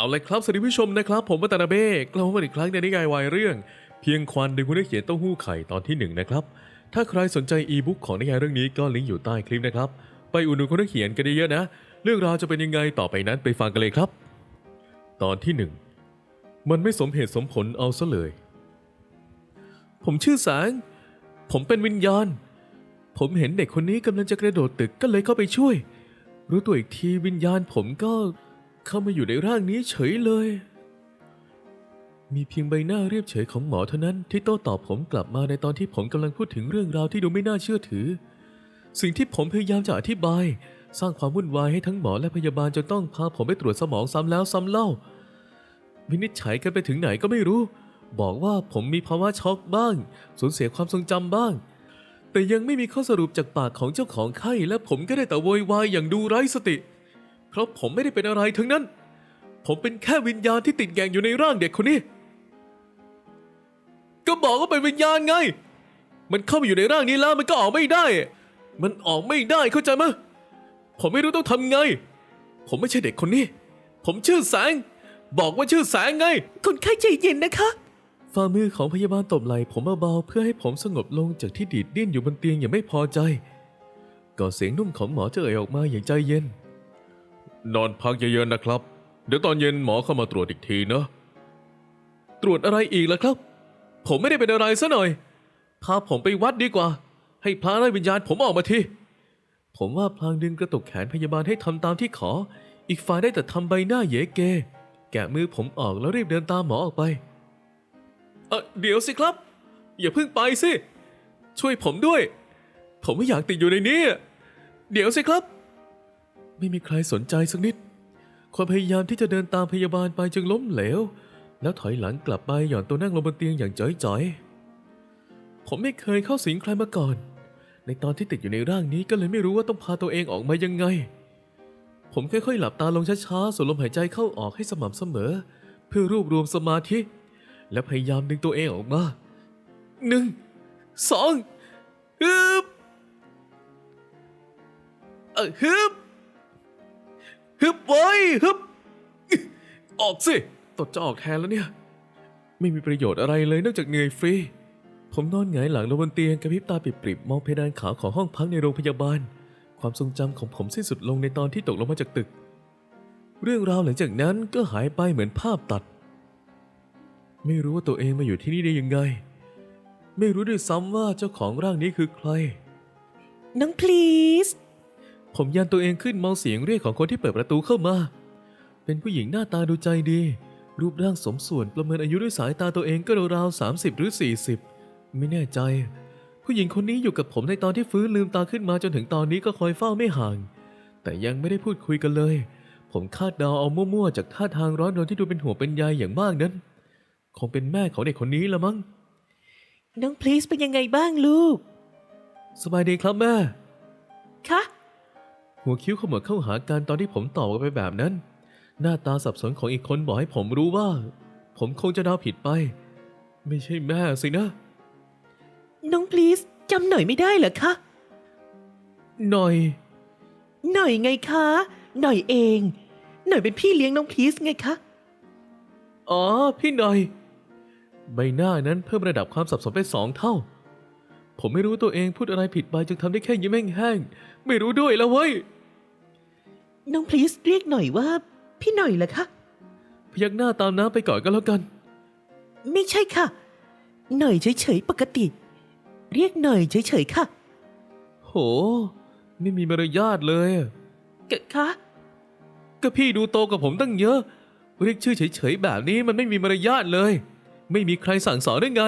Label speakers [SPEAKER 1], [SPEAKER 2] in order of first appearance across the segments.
[SPEAKER 1] เอาเลยครับสวัสดีผู้ชมนะครับ ผมวัตนาเบ้กลับมาอีกครั้งในนิยายวายเรื่อง เพียงควันดึงคุณได้เขียนเต้าหู้ไข่ตอนที่หนึ่งนะครับ ถ้าใครสนใจอีบุ๊กของนิยายเรื่องนี้ก็ลิงก์อยู่ใต้คลิปนะครับ ไปอุดหนุนคนที่เขียนกันเยอะๆนะ เรื่องราวจะเป็นยังไงต่อไปนั้นไปฟังกันเลยครับ ตอนที่หนึ่งมันไม่สมเหตุสมผลเอาซะเลย ผมชื่อแสง ผมเป็นวิญญาณ ผมเห็นเด็กคนนี้กำลังจะกระโดดตึกก็เลยเข้าไปช่วย รู้ตัวอีกทีวิญญาณผมก็ เข้ามาอยู่ในร่างนี้เฉยเลย มีเพียงใบหน้าเรียบเฉยของหมอเท่านั้นที่โต้ตอบผมกลับมาในตอนที่ผมกำลังพูดถึงเรื่องราวที่ดูไม่น่าเชื่อถือ สิ่งที่ผมพยายามจะอธิบาย สร้างความวุ่นวายให้ทั้งหมอและพยาบาลจนต้องพาผมไปตรวจสมองซ้ำแล้วซ้ำเล่าวินิจฉัยกันไปถึงไหนก็ไม่รู้ บอกว่าผมมีภาวะช็อกบ้าง สูญเสียความทรงจำบ้างแต่ยังไม่มีข้อสรุปจากปากของเจ้าของไข้และผมก็ได้แต่โวยวายอย่างดูไร้สติ เพราะผมไม่ได้เป็นอะไรทั้งนั้น ผมเป็นแค่วิญญาณที่ติดแกงอยู่ในร่างเด็กคนนี้ ก็บอกว่าเป็นวิญญาณไง มันเข้ามาอยู่ในร่างนี้แล้วมันก็ออกไม่ได้ มันออกไม่ได้เข้าใจไหมยผมไม่รู้ต้องทำไง ผมไม่ใช่เด็กคนนี้ ผมชื่อแสง บอกว่าชื่อแสงไง
[SPEAKER 2] คนไข้ใจเย็นนะคะ
[SPEAKER 1] ฝ่ามือของพยาบาลตบไหล่ผมเบาๆเพื่อให้ผมสงบลงจากที่ดีดดิ้นอยู่บนเตียงอย่างไม่พอใจ ก่อนเสียงนุ่มของหมอจะเอ่ยออกมาอย่างใจเย็น นอนพักเยอะๆนะครับ เดี๋ยวตอนเย็นหมอเข้ามาตรวจอีกทีนะตรวจอะไรอีกล่ะครับ ผมไม่ได้เป็นอะไรซะหน่อยพาผมไปวัดดีกว่า ให้พระไล่วิญญาณผมออกมาทีผมว่าพลางดึงกระตุกแขนพยาบาลให้ทำตามที่ขอ อีกฝ่ายได้แต่ทำใบหน้าเหยเก แกะมือผมออกแล้วรีบเดินตามหมอออกไป เออเดี๋ยวสิครับ อย่าเพิ่งไปสิ ช่วยผมด้วย ผมไม่อยากติดอยู่ในนี้ เดี๋ยวสิครับ ไม่มีใครสนใจสักนิด ความพยายามที่จะเดินตามพยาบาลไปจึงล้มเหลว แล้วถอยหลังกลับไปหย่อนตัวนั่งลงบนเตียงอย่างจ๋อยๆ ผมไม่เคยเข้าสิงใครมาก่อน ในตอนที่ติดอยู่ในร่างนี้ก็เลยไม่รู้ว่าต้องพาตัวเองออกมายังไง ผมค่อยๆ หลับตาลงช้าๆสูดลมหายใจเข้าออกให้สม่ำเสมอ เพื่อรวบรวมสมาธิ และพยายามดึงตัวเองออกมาหนึ่งสองฮึบเออฮึบ ฮึบไว้ยฮึบออกสิตดจะออกแทนแล้วเนี่ย ไม่มีประโยชน์อะไรเลยนอกจากเหนื่อยฟรี ผมนอนหงายหลังลงบนเตียงกระพริบตาปริบๆมองเพดานขาวของห้องพักในโรงพยาบาล ความทรงจำของผมสิ้นสุดลงในตอนที่ตกลงมาจากตึก เรื่องราวหลังจากนั้นก็หายไปเหมือนภาพตัด ไม่รู้ว่าตัวเองมาอยู่ที่นี่ได้ยังไง ไม่รู้ด้วยซ้ำว่าเจ้าของร่างนี้คือใคร
[SPEAKER 2] น้อง please
[SPEAKER 1] ผมยันตัวเองขึ้นมองเสียงเรียกของคนที่เปิดประตูเข้ามา เป็นผู้หญิงหน้าตาดูใจดี รูปร่างสมส่วนประเมินอายุด้วยสายตาตัวเองก็ราวๆสามสิบหรือสี่สิบไม่แน่ใจ ผู้หญิงคนนี้อยู่กับผมในตอนที่ฟื้นลืมตาขึ้นมาจนถึงตอนนี้ก็คอยเฝ้าไม่ห่าง แต่ยังไม่ได้พูดคุยกันเลย ผมคาดเดาเอามั่วๆจากท่าทางร้อนรนที่ดูเป็นห่วงเป็นใยอย่างมากนั้น คงเป็นแม่ของเด็กคนนี้ละมั้ง
[SPEAKER 2] น้อง please เป็นยังไงบ้างลูก
[SPEAKER 1] สบายดีครับแม่
[SPEAKER 2] คะ
[SPEAKER 1] หัวคิ้วขมวดเข้าหากันตอนที่ผมตอบไปแบบนั้น หน้าตาสับสนของอีกคนบอกให้ผมรู้ว่า ผมคงจะเดาผิดไป ไม่ใช่แม่สินะ
[SPEAKER 2] น้อง please จำหน่อยไม่ได้เหรอคะ
[SPEAKER 1] หน่อย
[SPEAKER 2] หน่อยไงคะ หน่อยเอง หน่อยเป็นพี่เลี้ยงน้อง please ไงคะ
[SPEAKER 1] อ๋อ พี่หน่อย ใบหน้านั้นเพิ่มระดับความสับสนไปสองเท่าผมไม่รู้ตัวเองพูดอะไรผิดไปจึงทำได้แค่ยิ้มแห้งๆไม่รู้ด้วยแล้วเว้ย
[SPEAKER 2] น้อง please เรียกหน่อยว่า พี่หน่อยเหรอคะ
[SPEAKER 1] พยักหน้าตามน้ำไปก่อนก็แล้วกัน
[SPEAKER 2] ไม่ใช่ค่ะ หน่อยเฉยๆปกติ เรียกหน่อยเฉยๆค่ะ
[SPEAKER 1] โห ไม่มีมารยาทเลยอะ
[SPEAKER 2] กะคะ
[SPEAKER 1] ก็พี่ดูโตกว่าผมตั้งเยอะ เรียกชื่อเฉยๆแบบนี้มันไม่มีมารยาทเลย ไม่มีใครสั่งสอนได้ไง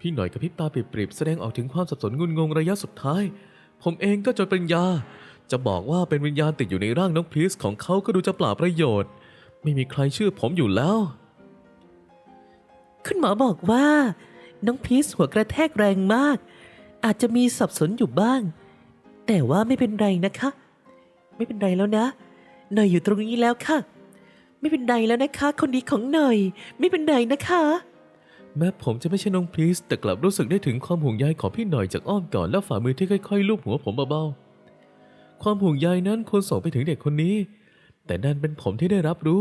[SPEAKER 1] พี่หน่อยกับพริบตาปริบๆแสดงออกถึงความสับสนงุนงงระยะสุดท้าย ผมเองก็จนเป็นยา จะบอกว่าเป็นวิญญาณติดอยู่ในร่างน้องพลีสของเขาก็ดูจะเปล่าประโยชน์ ไม่มีใครเชื่อผมอยู่แล้ว
[SPEAKER 2] คุณหมอบอกว่า น้องพีชหัวกระแทกแรงมาก อาจจะมีสับสนอยู่บ้าง แต่ว่าไม่เป็นไรนะคะ ไม่เป็นไรแล้วนะหน่อยอยู่ตรงนี้แล้วค่ะ ไม่เป็นไรแล้วนะคะ คนดีของหน่อย ไม่เป็นไรนะคะ
[SPEAKER 1] แม้ผมจะไม่ใช่น้องพลีสแต่กลับรู้สึกได้ถึงความห่วงใยของพี่หน่อยจากอ้อมกอดและฝ่ามือที่ค่อยๆลูบหัวผมเบาๆ ความห่วงใยนั้นควรส่งไปถึงเด็กคนนี้ แต่นั่นเป็นผมที่ได้รับรู้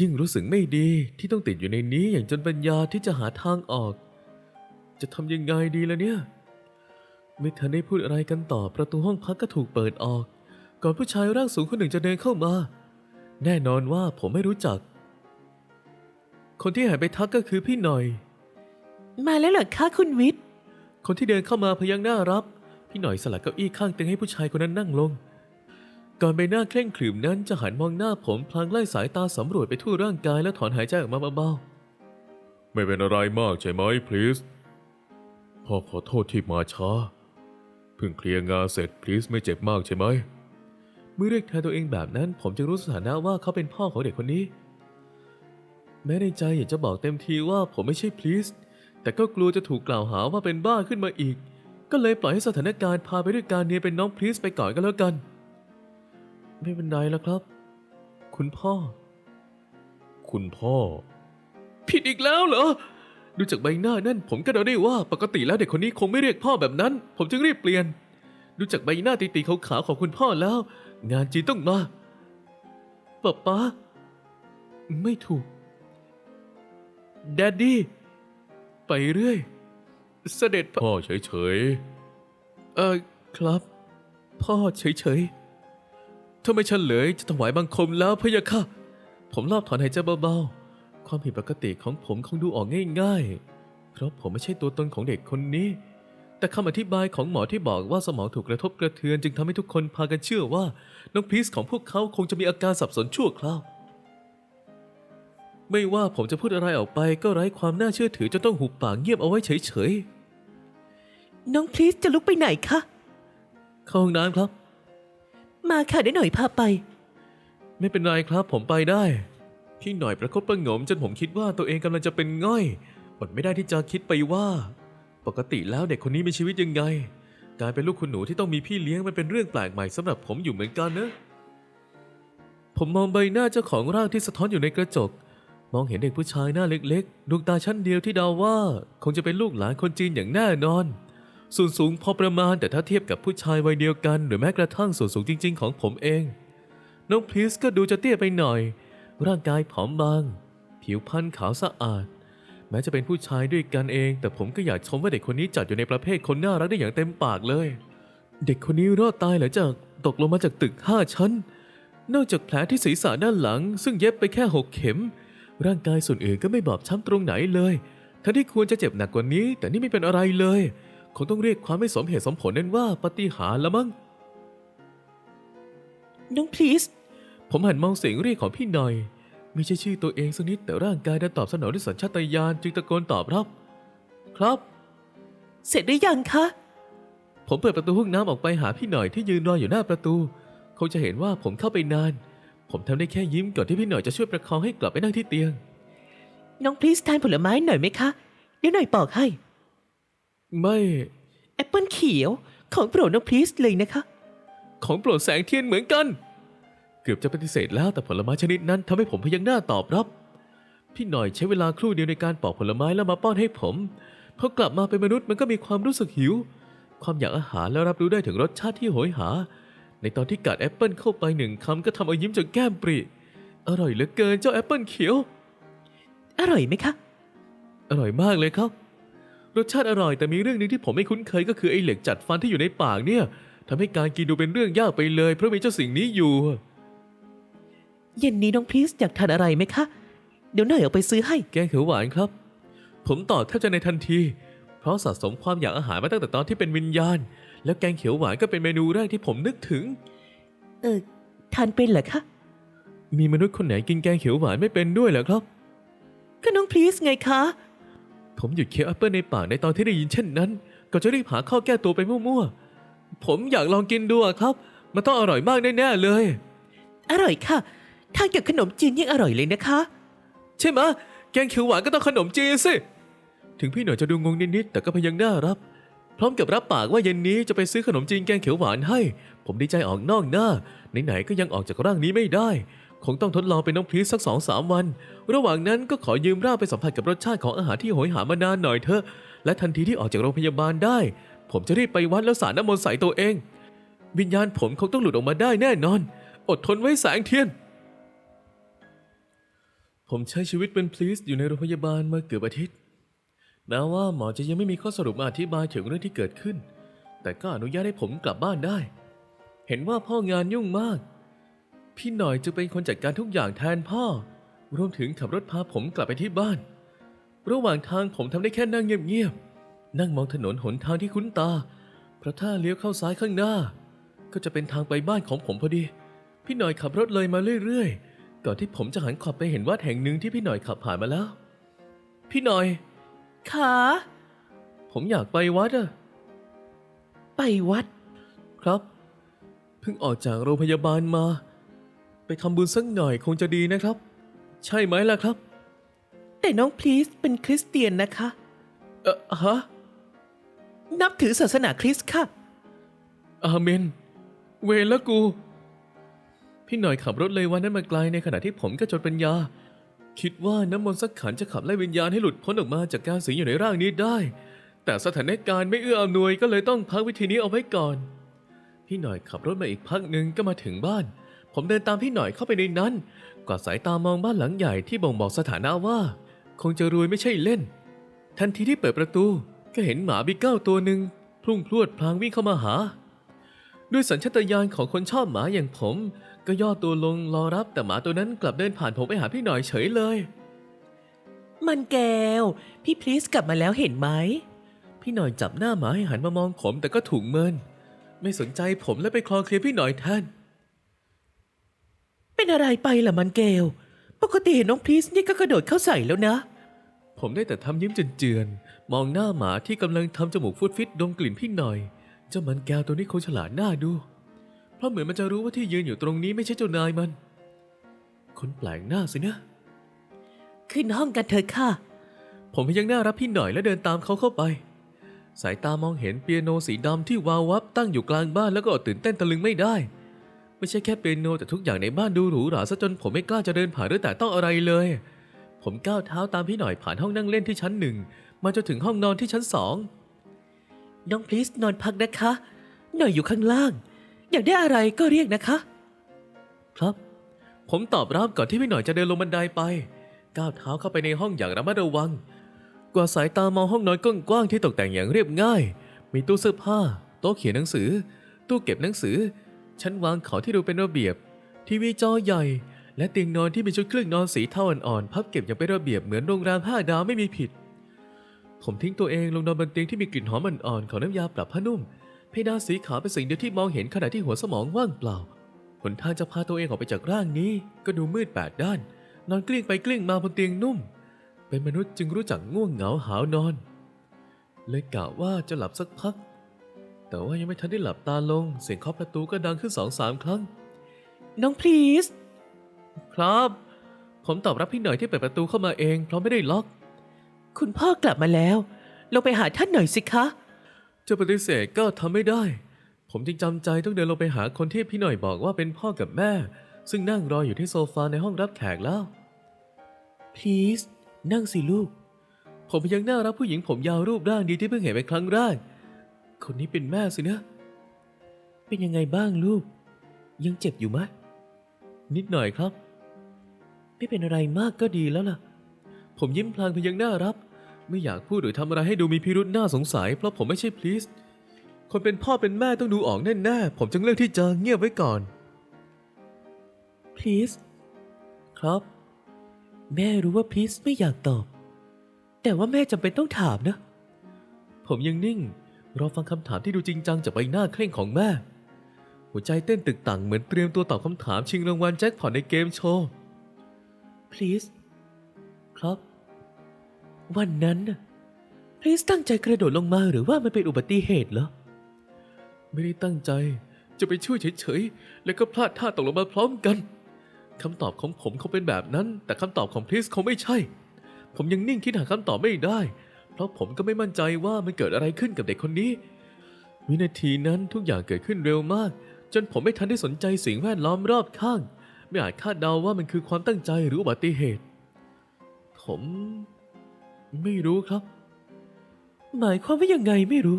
[SPEAKER 1] ยิ่งรู้สึกไม่ดีที่ต้องติดอยู่ในนี้อย่างจนปัญญาที่จะหาทางออก จะทำยังไงดีล่ะเนี่ย ไม่ทันได้พูดอะไรกันต่อประตูห้องพักก็ถูกเปิดออก ก่อนผู้ชายร่างสูงคนหนึ่งจะเดินเข้ามา แน่นอนว่าผมไม่รู้จัก คนที่หันไปทักก็คือพี่หน่อย
[SPEAKER 2] มาแล้วเหรอคะคุณวิทย์
[SPEAKER 1] คนที่เดินเข้ามาพยักหน้ารับ พี่หน่อยสลัดเก้าอี้ข้างเตียงให้ผู้ชายคนนั้นนั่งลง ก่อนใบหน้าเคร่งขรึมนั้นจะหันมองหน้าผมพลางไล่สายตาสำรวจไปทั่วร่างกายแล้วถอนหายใจออกมาเบาๆ ไม่เป็นอะไรมากใช่ไหมพลีสพ่อขอโทษที่มาช้า เพิ่งเคลียร์งานเสร็จพลีสไม่เจ็บมากใช่ไหม เมื่อเรียกแทนตัวเองแบบนั้น ผมจึงรู้สถานะว่าเขาเป็นพ่อของเด็กคนนี้ แม้ในใจอยากจะบอกเต็มทีว่าผมไม่ใช่พลีสแต่ก็กลัวจะถูกกล่าวหาว่าเป็นบ้าขึ้นมาอีก ก็เลยปล่อยให้สถานการณ์พาไปด้วยการเนียนเป็นน้องพลีสไปก่อนก็แล้วกัน ไม่เป็นไรแล้วครับ คุณพ่อ คุณพ่อ ผิดอีกแล้วเหรอ ดูจากใบหน้านั่น ผมก็เดาได้ว่าปกติแล้วเด็กคนนี้คงไม่เรียกพ่อแบบนั้น ผมจึงรีบเปลี่ยน ดูจากใบหน้าตีๆขาวๆของคุณพ่อแล้ว งานจีนต้องมาป๊าป๊าไม่ถูกแดดดี้ไปเรื่อย เสด็จพ่อเฉยๆ เออครับ พ่อเฉยๆ ถ้าไม่เฉลยจะถวายบังคมแล้วพะยะค่ะ ผมรอบถอนหายใจเบาๆ ความผิดปกติของผมคงดูออกง่ายๆ เพราะผมไม่ใช่ตัวตนของเด็กคนนี้ แต่คำอธิบายของหมอที่บอกว่าสมองถูกกระทบกระเทือนจึงทำให้ทุกคนพากันเชื่อว่าน้องพีซของพวกเขาคงจะมีอาการสับสนชั่วคราวไม่ว่าผมจะพูดอะไรออกไปก็ไร้ความน่าเชื่อถือจนต้องหุบปากเงียบเอาไว้เฉย
[SPEAKER 2] น้องพลีสจะลุกไปไหนคะ
[SPEAKER 1] ๆเข้าห้องน้ำครับ
[SPEAKER 2] มาค่ะเดี๋ยวหน่อยพาไป
[SPEAKER 1] ไม่เป็นไรครับผมไปได้ พี่หน่อยประคบประหงมจนผมคิดว่าตัวเองกำลังจะเป็นง่อยอดไม่ได้ที่จะคิดไปว่า ปกติแล้วเด็กคนนี้มีชีวิตยังไง การเป็นลูกคุณหนูที่ต้องมีพี่เลี้ยงมันเป็นเรื่องแปลกใหม่สำหรับผมอยู่เหมือนกันนะ ผมมองใบหน้าเจ้าของร่างที่สะท้อนอยู่ในกระจก มองเห็นเด็กผู้ชายหน้าเล็กๆดวงตาชั้นเดียวที่เดาว่า คงจะเป็นลูกหลานคนจีนอย่างแน่นอน ส่วนสูงพอประมาณแต่ถ้าเทียบกับผู้ชายวัยเดียวกัน หรือแม้กระทั่งส่วนสูงจริง ๆ ของผมเอง น้องพลีสก็ดูจะเตี้ยไปหน่อย ร่างกายผอมบาง ผิวพรรณขาวสะอาด แม้จะเป็นผู้ชายด้วยกันเอง แต่ผมก็อยากชมว่าเด็กคนนี้จัดอยู่ในประเภทคนน่ารักได้อย่างเต็มปากเลย เด็กคนนี้รอดตายหลังจากตกลงมาจากตึกห้าชั้น นอกจากแผลที่ศีรษะด้านหลัง ซึ่งเย็บไปแค่หกเข็ม ร่างกายส่วนอื่นก็ไม่บอบช้ำตรงไหนเลยทั้งที่ควรจะเจ็บหนักกว่านี้ แต่นี่ไม่เป็นอะไรเลย คงต้องเรียกความไม่สมเหตุสมผลนั้นว่าปาฏิหาริย์ละมั้ง
[SPEAKER 2] น้องพลีส
[SPEAKER 1] ผมหันมองเสียงเรียกของพี่หน่อย ไม่ใช่ชื่อตัวเองสักนิดแต่ร่างกายดันตอบสนองด้วยสัญชาตญาณจึงตะโกนตอบรับ ครับ
[SPEAKER 2] เสร็จหรือยังคะ
[SPEAKER 1] ผมเปิดประตูห้องน้ำออกไปหาพี่หน่อยที่ยืนรออยู่หน้าประตูคงจะเห็นว่าผมเข้าไปนาน ผมทำได้แค่ยิ้มก่อนที่พี่หน่อยจะช่วยประคองให้กลับไปนั่งที่เตียง
[SPEAKER 2] น้องพลีสทานผลไม้หน่อยไหมคะ เดี๋ยวหน่อยปอกให้
[SPEAKER 1] ไม่
[SPEAKER 2] แอปเปิลเขียวของโปรดน้องพลีสเลยนะคะ
[SPEAKER 1] ของโปรดแสงเทียนเหมือนกัน เกือบจะปฏิเสธแล้วแต่ผลไม้ชนิดนั้นทำให้ผมพยักหน้าตอบรับ พี่หน่อยใช้เวลาครู่เดียวในการปอกผลไม้แล้วมาป้อนให้ผมพอกลับมาเป็นมนุษย์มันก็มีความรู้สึกหิว ความอยากอาหารและรับรู้ได้ถึงรสชาติที่โหยหา ในตอนที่กัดแอปเปิลเข้าไปหนึ่งคำก็ทำเอายิ้มจนแก้มปริอร่อยเหลือเกินเจ้าแอปเปิลเขียว
[SPEAKER 2] อร่อยไหมคะ
[SPEAKER 1] อร่อยมากเลยครับ รสชาติอร่อยแต่มีเรื่องหนึงที่ผมไม่คุ้นเคยก็คือไอ้เหล็กจัดฟันที่อยู่ในปากเนี่ยทำให้การกินดูเป็นเรื่องยากไปเลย เพราะมีเจ้าสิ่งนี้อยู่
[SPEAKER 2] เย็นนี้น้องพลีสอยากทานอะไรไหมคะ เดี๋ยวหน่อยเอาไปซื้อให้
[SPEAKER 1] แกงเขียวหวานครับ ผมตอบแทบจะในทันที เพราะสะสมความอยากอาหารมาตั้งแต่ตอนที่เป็นวิญญาณ แล้วแกงเขียวหวานก็เป็นเมนูแรกที่ผมนึกถึง
[SPEAKER 2] เออทานเป็นเหรอคะ
[SPEAKER 1] มีมนุษย์คนไหนกินแกงเขียวหวานไม่เป็นด้วยเหรอครับ
[SPEAKER 2] ก็น้องพลีสไงคะ
[SPEAKER 1] ผมหยุดเคี้ยวแอปเปิลในปากในตอนที่ได้ยินเช่นนั้น ก็จะรีบหาข้อแก้ตัวไปมั่วๆ ผมอยากลองกินดูอะครับ มันต้องอร่อยมากแน่ๆเลย
[SPEAKER 2] อร่อยค่ะ ทานกับขนมจีนยังอร่อยเลยนะคะ
[SPEAKER 1] ใช่ไหมะแกงเขียวหวานก็ต้องขนมจีนสิ ถึงพี่หน่อยจะดูงงนิดๆแต่ก็พยังน่ารับ พร้อมกับรับปากว่าเย็นนี้จะไปซื้อขนมจีนแกงเขียวหวานให้ ผมดีใจออกนอกหน้าไหนๆก็ยังออกจากร่างนี้ไม่ได้ คงต้องทดลองเป็นน้องพีสสักสองสามวัน ระหว่างนั้นก็ขอยืมร่างไปสัมผัสกับรสชาติของอาหารที่โหยหามานานหน่อยเถอะ และทันทีที่ออกจากโรงพยาบาลได้ ผมจะรีบไปวัดแล้วสาดน้ำมนต์ใส่ตัวเอง วิญญาณผมคงต้องหลุดออกมาได้แน่นอน อดทนไว้แสงเทียน ผมใช้ชีวิตเป็นพลีสอยู่ในโรงพยาบาลมาเกือบอาทิตย์แม้ว่าหมอจะยังไม่มีข้อสรุปมาอธิบายถึงเรื่องที่เกิดขึ้น แต่ก็อนุญาตให้ผมกลับบ้านได้ เห็นว่าพ่องานยุ่งมาก พี่หน่อยจะเป็นคนจัดการทุกอย่างแทนพ่อ รวมถึงขับรถพาผมกลับไปที่บ้าน ระหว่างทางผมทำได้แค่นั่งเงียบๆ นั่งมองถนนหนทางที่คุ้นตา เพราะถ้าเลี้ยวเข้าซ้ายข้างหน้า ก็จะเป็นทางไปบ้านของผมพอดี พี่หน่อยขับรถเลยมาเรื่อยๆ ก่อนที่ผมจะหันขอบไปเห็นวัดแห่งหนึ่งที่พี่หน่อยขับผ่านมาแล้ว พี่หน่อย
[SPEAKER 2] ขา
[SPEAKER 1] ผมอยากไปวัดอะ
[SPEAKER 2] ไปวัด
[SPEAKER 1] ครับ เพิ่งออกจากโรงพยาบาลมา ไปทำบุญสักหน่อยคงจะดีนะครับ ใช่ไหมล่ะครับ
[SPEAKER 2] แต่น้องพลีสเป็นคริสเตียนนะคะ
[SPEAKER 1] เออฮะ
[SPEAKER 2] นับถือศาสนาคริสต์ค่ะ
[SPEAKER 1] อาเมน เวรละกู พี่หน่อยขับรถเลยวันนั้นมาไกลในขณะที่ผมก็จนปัญญา คิดว่าน้ำมนต์สักขันจะขับไล่วิญญาณให้หลุดพ้นออกมาจากการสิงอยู่ในร่างนี้ได้ แต่สถานการณ์ไม่เอื้ออำนวยก็เลยต้องพักวิธีนี้เอาไว้ก่อน พี่หน่อยขับรถมาอีกพักหนึ่งก็มาถึงบ้าน ผมเดินตามพี่หน่อยเข้าไปในนั้นกวาดสายตามองบ้านหลังใหญ่ที่บ่งบอกสถานะว่า คงจะรวยไม่ใช่เล่น ทันทีที่เปิดประตูก็เห็นหมาบิเก้าตัวหนึ่งพลุ่งพลวดพลางวิ่งเข้ามาหา ด้วยสัญชาตญาณของคนชอบหมาอย่างผม ก็ย่อตัวลงรอรับแต่หมาตัวนั้นกลับเดินผ่านผมไปหาพี่หน่อยเฉยเลย
[SPEAKER 2] มันแก้ว พี่พลีสกลับมาแล้วเห็นไหม
[SPEAKER 1] พี่หน่อยจับหน้าหมาให้หันมามองผมแต่ก็ถูกเมิน ไม่สนใจผมและไปคลอเคลียร์พี่หน่อยแทน
[SPEAKER 2] เป็นอะไรไปล่ะมันแก้วปกติเห็นน้องพลีสนี่ก็กระโดดเข้าใส่แล้วนะ
[SPEAKER 1] ผมได้แต่ทำยิ้มเจือนๆ มองหน้าหมาที่กำลังทำจมูกฟุดฟิตดมกลิ่นพี่หน่อย เจ้ามันแก้วตัวนี้คงฉลาดหน้าดู เพราะเหมือนมันจะรู้ว่าที่ยืนอยู่ตรงนี้ไม่ใช่เจ้านายมัน คนแปลกหน้าสินะ
[SPEAKER 2] ขึ้นห้องกันเถอะค่ะ
[SPEAKER 1] ผมพยักหน้ารับพี่หน่อยและเดินตามเขาเข้าไป สายตามองเห็นเปียโนสีดำที่วาววับตั้งอยู่กลางบ้านแล้วก็อดตื่นเต้นตะลึงไม่ได้ ไม่ใช่แค่เปียโนแต่ทุกอย่างในบ้านดูหรูหราซะจนผมไม่กล้าจะเดินผ่านหรือแต่ต้องอะไรเลย ผมก้าวเท้าตามพี่หน่อยผ่านห้องนั่งเล่นที่ชั้นหนึ่งมาจนถึงห้องนอนที่ชั้นสอง
[SPEAKER 2] น้องพลีสนอนพักนะคะ หน่อยอยู่ข้างล่าง อยากได้อะไรก็เรียกนะคะ
[SPEAKER 1] ครับ ผมตอบรับก่อนที่พี่หน่อยจะเดินลงบันไดไป ก้าวเท้าเข้าไปในห้องอย่างระมัดระวัง กว่าดสายตามองห้องนอนกว้างๆที่ตกแต่งอย่างเรียบง่าย มีตู้เสื้อผ้า โต๊ะเขียนหนังสือ ตู้เก็บหนังสือ ชั้นวางของที่ดูเป็นระเบียบ ทีวีจอใหญ่ และเตียงนอนที่มีชุดเครื่องนอนสีเทาอ่อนๆพับเก็บอย่างเป็นระเบียบเหมือนโรงแรมห้าดาวไม่มีผิด ผมทิ้งตัวเองลงนอนบนเตียงที่มีกลิ่นหอมอ่อนๆของน้ำยาปรับผ้านุ่ม เพดานสีขาวเป็นสิ่งเดียวที่มองเห็นขณะที่หัวสมองว่างเปล่าหนทางจะพาตัวเองออกไปจากร่างนี้ ก็ดูมืดแปดด้าน นอนกลิ้งไปกลิ้งมาบนเตียงนุ่ม เป็นมนุษย์จึงรู้จักง่วงเหงาหาวนอน เลยกะว่าจะหลับสักพัก แต่ว่ายังไม่ทันได้หลับตาลง เสียงเคาะประตูก็ดังขึ้นสองสามครั้ง
[SPEAKER 2] น้องพลีส
[SPEAKER 1] ครับ ผมตอบรับพี่หน่อยที่เปิดประตูเข้ามาเอง เพราะไม่ได้ล็อก
[SPEAKER 2] คุณพ่อกลับมาแล้ว ลงไปหาท่านหน่อยสิคะ
[SPEAKER 1] จะปฏิเสธก็ทำไม่ได้ ผมจึงจำใจต้องเดินลงไปหาคนที่พี่หน่อยบอกว่าเป็นพ่อกับแม่ ซึ่งนั่งรออยู่ที่โซฟาในห้องรับแขกแล้ว
[SPEAKER 2] พลีสนั่งสิลูก
[SPEAKER 1] ผมพยังหน้ารับผู้หญิงผมยาวรูปร่างดีที่เพิ่งเห็นเป็นครั้งแรก คนนี้เป็นแม่สินะ
[SPEAKER 2] เป็นยังไงบ้างลูก ยังเจ็บอยู่ไหม
[SPEAKER 1] นิดหน่อยครับ
[SPEAKER 2] ไม่เป็นอะไรมากก็ดีแล้วล่ะ
[SPEAKER 1] ผมยิ้มพลางพยังหน้ารับ ไม่อยากพูดหรือทำอะไรให้ดูมีพิรุษน่าสงสัย เพราะผมไม่ใช่พลีสคนเป็นพ่อเป็นแม่ต้องดูออกแน่ๆผมจึงเลือกที่จะเงียบไว้ก่อน
[SPEAKER 2] พลีส
[SPEAKER 1] ครับ
[SPEAKER 2] แม่รู้ว่าพลีสไม่อยากตอบ แต่ว่าแม่จำเป็นต้องถามนะ
[SPEAKER 1] ผมยังนิ่ง รอฟังคำถามที่ดูจริงจังจากใบหน้าเคร่งของแม่ หัวใจเต้นตึกตังเหมือนเตรียมตัวตอบคำถามชิงรางวัลแจ็คพอตในเกมโชว์
[SPEAKER 2] พลีส
[SPEAKER 1] ครับ
[SPEAKER 2] วันนั้นน่ะพลีสตั้งใจกระโดดลงมาหรือว่ามันเป็นอุบัติเหตุเหรอ
[SPEAKER 1] ไม่ได้ตั้งใจ จะไปช่วยเฉยๆ แล้วก็พลาดท่าตกลงมาพร้อมกันคำตอบของผมคงเป็นแบบนั้น แต่คำตอบของพลิสคงไม่ใช่ ผมยังนิ่งคิดหาคำตอบไม่ได้ เพราะผมก็ไม่มั่นใจว่ามันเกิดอะไรขึ้นกับเด็กคนนี้ วินาทีนั้นทุกอย่างเกิดขึ้นเร็วมาก จนผมไม่ทันได้สนใจสิ่งแวดล้อมรอบข้าง ไม่อาจคาดเดาว่ามันคือความตั้งใจหรืออุบัติเหตุ ผม ไม่รู้ครับ
[SPEAKER 2] หมายความว่ายังไงไม่รู้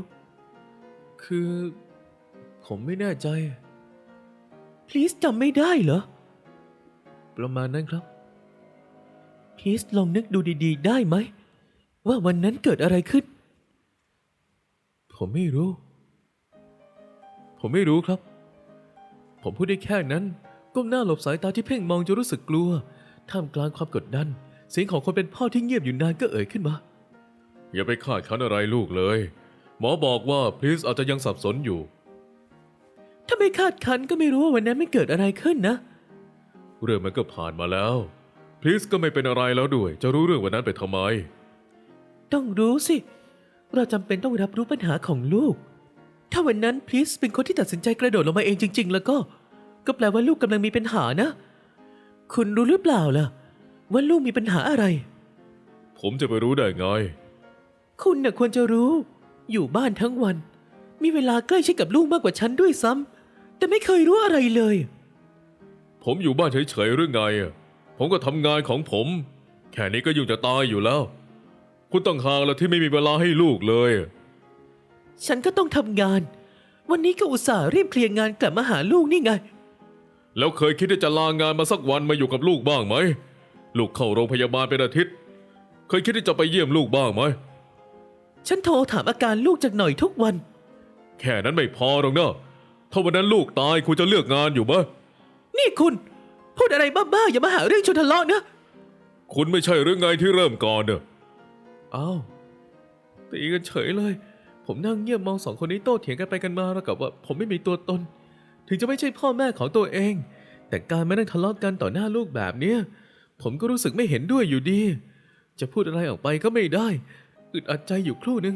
[SPEAKER 1] คือ ผมไม่แน่ใจ
[SPEAKER 2] พลีสจำไม่ได้เหรอ
[SPEAKER 1] ประมาณนั้นครับ
[SPEAKER 2] พีชลองนึกดูดี ๆ ได้ไหม ว่าวันนั้นเกิดอะไรขึ้น
[SPEAKER 1] ผมไม่รู้ ผมไม่รู้ครับ ผมพูดได้แค่นั้น ก้มหน้าหลบสายตาที่เพ่งมองจนรู้สึกกลัว ท่ามกลางความกดดัน เสียงของคนเป็นพ่อที่เงียบอยู่นานก็เอ่ยขึ้นมา อย่าไปคาดคันอะไรลูกเลย หมอบอกว่าพลีสอาจจะยังสับสนอยู่
[SPEAKER 2] ถ้าไม่คาดคันก็ไม่รู้ว่าวันนั้นไม่เกิดอะไรขึ้นนะ
[SPEAKER 1] เรื่องมันก็ผ่านมาแล้วพลีสก็ไม่เป็นอะไรแล้วด้วย จะรู้เรื่องวันนั้นไปทำไม
[SPEAKER 2] ต้องรู้สิ เราจำเป็นต้องรับรู้ปัญหาของลูก ถ้าวันนั้นพีชเป็นคนที่ตัดสินใจกระโดดลงมาเองจริง ๆ แล้วก็ ก็แปลว่าลูกกำลังมีปัญหานะ คุณรู้หรือเปล่าล่ะ ว่าลูกมีปัญหาอะไร
[SPEAKER 1] ผมจะไปรู้ได้ไง
[SPEAKER 2] คุณน่ะควรจะรู้ อยู่บ้านทั้งวัน มีเวลาใกล้ชิดกับลูกมากกว่าฉันด้วยซ้ำแต่ไม่เคยรู้อะไรเลย
[SPEAKER 1] ผมอยู่บ้านเฉยๆหรือไงอะผมก็ทำงานของผม แค่นี้ก็ยุ่งจะตายอยู่แล้ว คุณต้องหางแล้วที่ไม่มีเวลาให้ลูกเลย
[SPEAKER 2] ฉันก็ต้องทำงาน วันนี้ก็อุตส่าห์รีบเคลียร์งานกลับมาหาลูกนี่ไง
[SPEAKER 1] แล้วเคยคิดที่จะลางานมาสักวันมาอยู่กับลูกบ้างไหม ลูกเข้าโรงพยาบาลเป็นอาทิตย์ เคยคิดที่จะไปเยี่ยมลูกบ้างไหม
[SPEAKER 2] ฉันโทรถามอาการลูกจากหน่อยทุกวัน
[SPEAKER 1] แค่นั้นไม่พอหรอกนะถ้าวันนั้นลูกตายคุณจะเลือกงานอยู่ไหม
[SPEAKER 2] นี่คุณ พูดอะไรบ้าๆอย่ามาหาเรื่องชนทะเลาะนะ
[SPEAKER 1] คุณไม่ใช่หรือไงที่เริ่มก่อนเนอะ อ้าวตีกันเฉยเลย ผมนั่งเงียบมองสองคนนี้โต้เถียงกันไปกันมาแล้วกับว่า ผมไม่มีตัวตน ถึงจะไม่ใช่พ่อแม่ของตัวเอง แต่การมานั่งทะเลาะกันต่อหน้าลูกแบบเนี้ยผมก็รู้สึกไม่เห็นด้วยอยู่ดี จะพูดอะไรออกไปก็ไม่ได้ อึดอัดใจอยู่ครู่หนึ่ง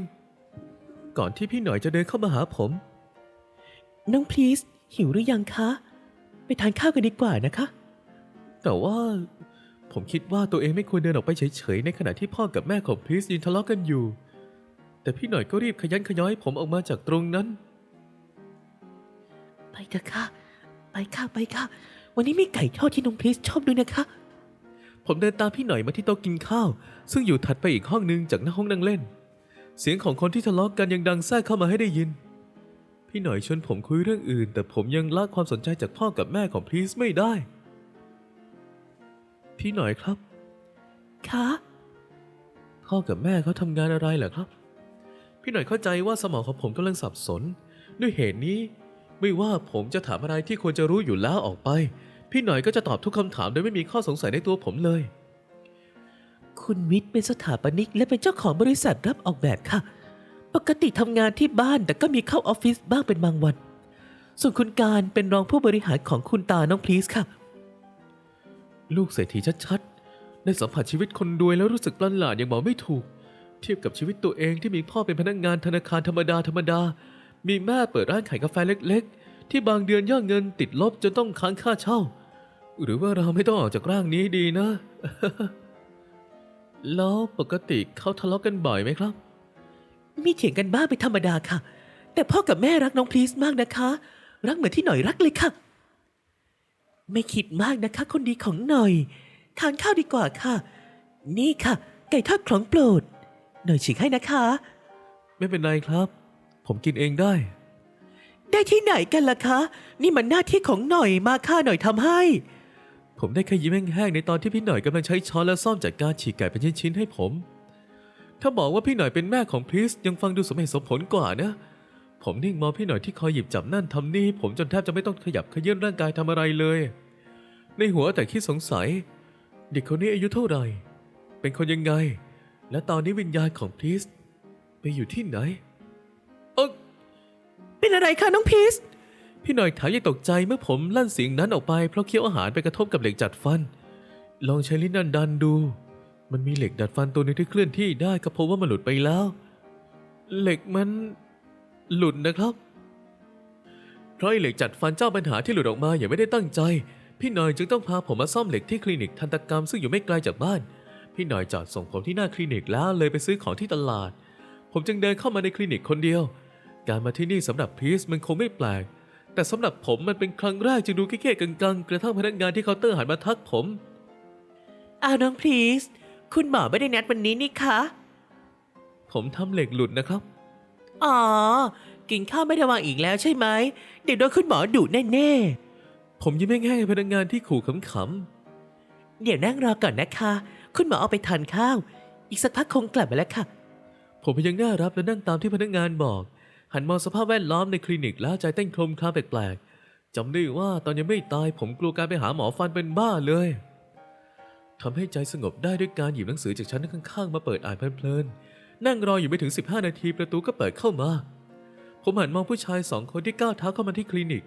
[SPEAKER 1] ก่อนที่พี่หน่อยจะเดินเข้ามาหาผม
[SPEAKER 2] น้องพลีสหิวหรือยังคะ ไปทานข้าวกันดีกว่านะคะ
[SPEAKER 1] แต่ว่า ผมคิดว่าตัวเองไม่ควรเดินออกไปเฉยๆ ในขณะที่พ่อกับแม่ของพริสยืนทะเลาะกันอยู่ แต่พี่หน่อยก็รีบขยันขย้อยผมออกมาจากตรงนั้น
[SPEAKER 2] ไปเถอะค่ะ ไปค่ะไปค่ะ วันนี้มีไก่ทอดที่น้องพลีสชอบด้วยนะคะ
[SPEAKER 1] ผมเดินตามพี่หน่อยมาที่โต๊ะกินข้าว ซึ่งอยู่ถัดไปอีกห้องหนึ่งจากหน้าห้องนั่งเล่น เสียงของคนที่ทะเลาะกันยังดังแทรกเข้ามาให้ได้ยิน พี่หน่อยชวนผมคุยเรื่องอื่น แต่ผมยังละความสนใจจากพ่อกับแม่ของพริสไม่ได้ พี่หน่อยครับ
[SPEAKER 2] คะ
[SPEAKER 1] พ่อกับแม่เขาทำงานอะไรเหรอครับ พี่หน่อยเข้าใจว่าสมองของผมกำลังสับสน ด้วยเหตุนี้ไม่ว่าผมจะถามอะไรที่ควรจะรู้อยู่แล้วออกไป พี่หน่อยก็จะตอบทุกคำถามโดยไม่มีข้อสงสัยในตัวผมเลย
[SPEAKER 2] คุณวิทย์เป็นสถาปนิกและเป็นเจ้าของบริษัทรับออกแบบค่ะ ปกติทำงานที่บ้านแต่ก็มีเข้าออฟฟิศบ้างเป็นบางวัน ส่วนคุณการเป็นรองผู้บริหารของคุณตาน้องพลีสค่ะ
[SPEAKER 1] ลูกเศรษฐีชัดๆ ได้สัมผัสชีวิตคนรวยแล้วรู้สึกประหลาดอย่างบอกไม่ถูก เทียบกับชีวิตตัวเองที่มีพ่อเป็นพนักงานธนาคารธรรมดาธรรมดา มีแม่เปิดร้านขายกาแฟเล็กๆ ที่บางเดือนยอดเงินติดลบจนต้องค้างค่าเช่า หรือว่าเราไม่ต้องออกจากร่างนี้ดีนะ แล้วปกติเขาทะเลาะกันบ่อยไหมครับ
[SPEAKER 2] มีเถียงกันบ้างเป็นธรรมดาค่ะ แต่พ่อกับแม่รักน้องพลีสมากนะคะ รักเหมือนที่หน่อยรักเลยค่ะ ไม่คิดมากนะคะ คนดีของหน่อย ทานข้าวดีกว่าค่ะ นี่ค่ะ ไก่ทอดของโปรด หน่อยฉีกให้นะคะ
[SPEAKER 1] ไม่เป็นไรครับ ผมกินเองได้
[SPEAKER 2] ได้ที่ไหนกันล่ะคะ นี่มันหน้าที่ของหน่อยมาค่ะหน่อยทำให้
[SPEAKER 1] ผมได้แค่ยิ้มแห้งๆในตอนที่พี่หน่อยกำลังใช้ช้อนและซ่อมจัดการฉีกไก่เป็นชิ้นๆให้ผม ถ้าบอกว่าพี่หน่อยเป็นแม่ของพริสยังฟังดูสมเหตุสมผลกว่านะ ผมนิ่งมองพี่หน่อยที่คอยหยิบจับนั่นทำนี่ผมจนแทบจะไม่ต้องขยับเขยื่นร่างกายทำอะไรเลย ในหัวแต่คิดสงสัย เด็กคนนี้อายุเท่าไหร่ เป็นคนยังไง และตอนนี้วิญญาณของพริสไปอยู่ที่ไหนเออ
[SPEAKER 2] เป็นอะไรคะน้องพลีส
[SPEAKER 1] พี่หน่อยถามยังตกใจเมื่อผมลั่นเสียงนั้นออกไปเพราะเคี้ยวอาหารไปกระทบกับเหล็กจัดฟัน ลองใช้ลิ้นดันดันๆดู มันมีเหล็กดัดฟันตัวหนึงที่เคลื่อนที่ได้ก็พบว่ามันหลุดไปแล้ว เหล็กมัน หลุดนะครับ เพราะไอ้เหล็กจัดฟันเจ้าปัญหาที่หลุดออกมาอย่างไม่ได้ตั้งใจ พี่หน่อยจึงต้องพาผมมาซ่อมเหล็กที่คลินิกทันตกรรมซึ่งอยู่ไม่ไกลจากบ้าน พี่หน่อยจอดส่งผมที่หน้าคลินิกแล้วเลยไปซื้อของที่ตลาด ผมจึงเดินเข้ามาในคลินิกคนเดียว การมาที่นี่สำหรับพีซมันคงไม่แปลก แต่สำหรับผมมันเป็นครั้งแรกจึงดูเก๊ๆกังๆกระทั่งพนักงานที่เคาน์เตอร์หันมาทักผม
[SPEAKER 2] อ้าวน้องพลีสคุณหมอไม่ได้นัดวันนี้นี่คะ
[SPEAKER 1] ผมทำเหล็กหลุดนะครับ
[SPEAKER 2] อ๋อ กินข้าวไม่ระวังอีกแล้วใช่ไหม เดี๋ยวโดนคุณหมอดุแน่
[SPEAKER 1] ผมยิ้มแห้งๆให้พนักงานที่ขู่ขำ
[SPEAKER 2] เดี๋ยวนั่งรอก่อนนะคะ คุณหมอเอาไปทานข้าว อีกสักพักคงกลับมาแล้วค่ะ
[SPEAKER 1] ผมพยักหน้ารับและนั่งตามที่พนักงานบอก หันมองสภาพแวดล้อมในคลินิกแล้วใจเต้นโครมครามแปลกๆจำได้ว่าตอนยังไม่ตายผมกลัวการไปหาหมอฟันเป็นบ้าเลยทำให้ใจสงบได้ด้วยการหยิบหนังสือจากชั้นข้างๆ มาเปิดอ่านเพลินๆ นั่งรออยู่ไม่ถึง 15 นาทีประตูก็เปิดเข้ามา ผมหันมองผู้ชายสองคนที่ก้าวเท้าเข้ามาที่คลินิก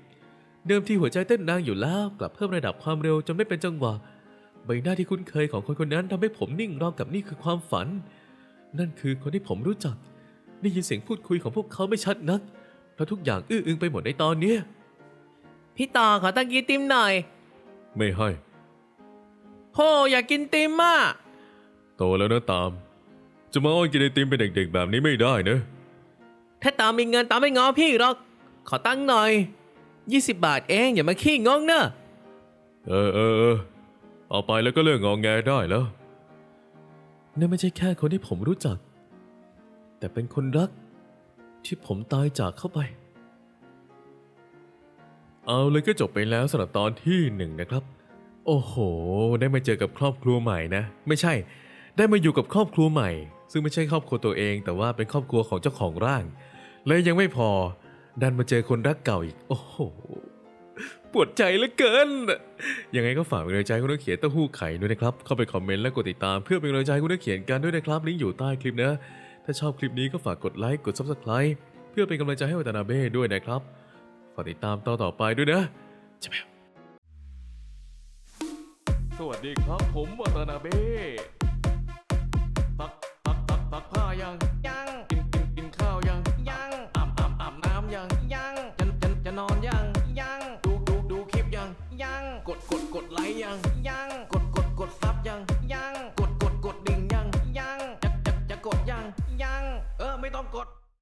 [SPEAKER 1] เดิมทีหัวใจเต้นแรงอยู่แล้วกลับเพิ่มระดับความเร็วจนไม่เป็นจังหวะ ใบหน้าที่คุ้นเคยของคนคนนั้นทำให้ผมนิ่งราวกับนี่คือความฝัน นั่นคือคนที่ผมรู้จัก ได้ยินเสียงพูดคุยของพวกเขาไม่ชัดนัก เพราะทุกอย่างอื้ออึงไปหมดในตอนเนี้ย
[SPEAKER 2] พี่ต่อขอตั้งกีติมหน่อย
[SPEAKER 1] ไม่ให้
[SPEAKER 2] โหอยากกินติมอะ
[SPEAKER 1] โตแล้วนะตาม จะมาอ้อนกินไอติมเป็นเด็กๆ แบบนี้ไม่ได้นะ
[SPEAKER 2] ถ้าตามมีเงินตามไม่งอพี่หรอก ขอตั้งหน่อย 20 บาทเองอย่ามาขี้งงเนอะ
[SPEAKER 1] เออเออเออเอาไปแล้วก็เลิกงองแงได้แล้วนั่นไม่ใช่แค่คนที่ผมรู้จัก แต่เป็นคนรัก ที่ผมตายจากเข้าไป เอาเลยก็จบไปแล้วสำหรับตอนที่หนึ่งนะครับ โอ้โห ได้มาเจอกับครอบครัวใหม่นะ ไม่ใช่ ได้มาอยู่กับครอบครัวใหม่ ซึ่งไม่ใช่ครอบครัวตัวเอง แต่ว่าเป็นครอบครัวของเจ้าของร่าง และยังไม่พอ ดันมาเจอคนรักเก่าอีก โอ้โห ปวดใจเหลือเกิน ยังไงก็ฝากเป็นกำลังใจคุณนักเขียนเต้าหู้ไข่ด้วยนะครับ เข้าไปคอมเมนต์และกดติดตามเพื่อเป็นกำลังใจคุณนักเขียนกันด้วยนะครับ ลิงก์อยู่ใต้คลิปนะ ถ้าชอบคลิปนี้ก็ฝากกดไลค์ กด Subscribe เพื่อเป็นกำลังใจให้วัตนาเบ้ด้วยนะครับ ฝากติดตามตอนต่อไปด้วยนะจะแบบสวัสดีครับผมวัตนาเบ้ ก